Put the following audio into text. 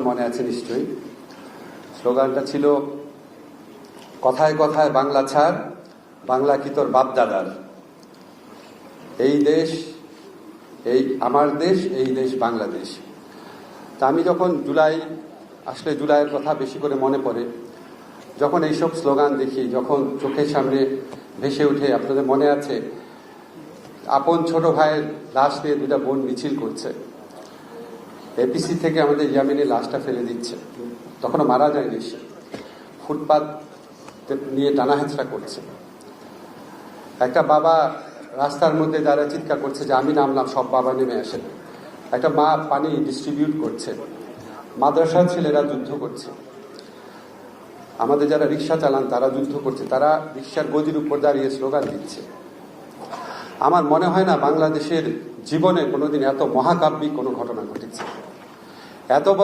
মনে আছে নিশ্চয়ই। স্লোগানটা ছিল, কথায় কথায় বাংলা ছাড়, বাংলা কি তোর বাপ দাদার এই দেশ, এই আমার দেশ, এই দেশ বাংলাদেশ। তা আমি যখন জুলাই, আসলে জুলাইয়ের কথা বেশি করে মনে পড়ে, যখন এইসব স্লোগান দেখি, যখন চোখের সামনে ভেসে উঠে, আপনাদের মনে আছে, আপন ছোট ভাইয়ের লাশ নিয়ে দুটা বোন মিছিল করছে। এপিসি থেকে আমাদের ইয়ামিনী লাশটা ফেলে দিচ্ছে। তখনও মারা যায়নি সে। ফুটপাত নিয়ে টানা হেঁচড়া করছে। একটা বাবা রাস্তার মধ্যে দাঁড়া চিৎকার করছে যে, আমি নামলাম, সব বাবা নেমে আসেন। একটা মা পানি ডিস্ট্রিবিউট করছে। মাদ্রাসার ছেলেরা যুদ্ধ করছে। আমাদের যারা রিক্সা চালান, তারা যুদ্ধ করছে। তারা রিক্সার গদির উপর দাঁড়িয়ে স্লোগান দিচ্ছে। আমার মনে হয় না, বাংলাদেশের জীবনে কোনোদিন এত মহাকাব্যিক কোনো ঘটনা ঘটেছে এত বড়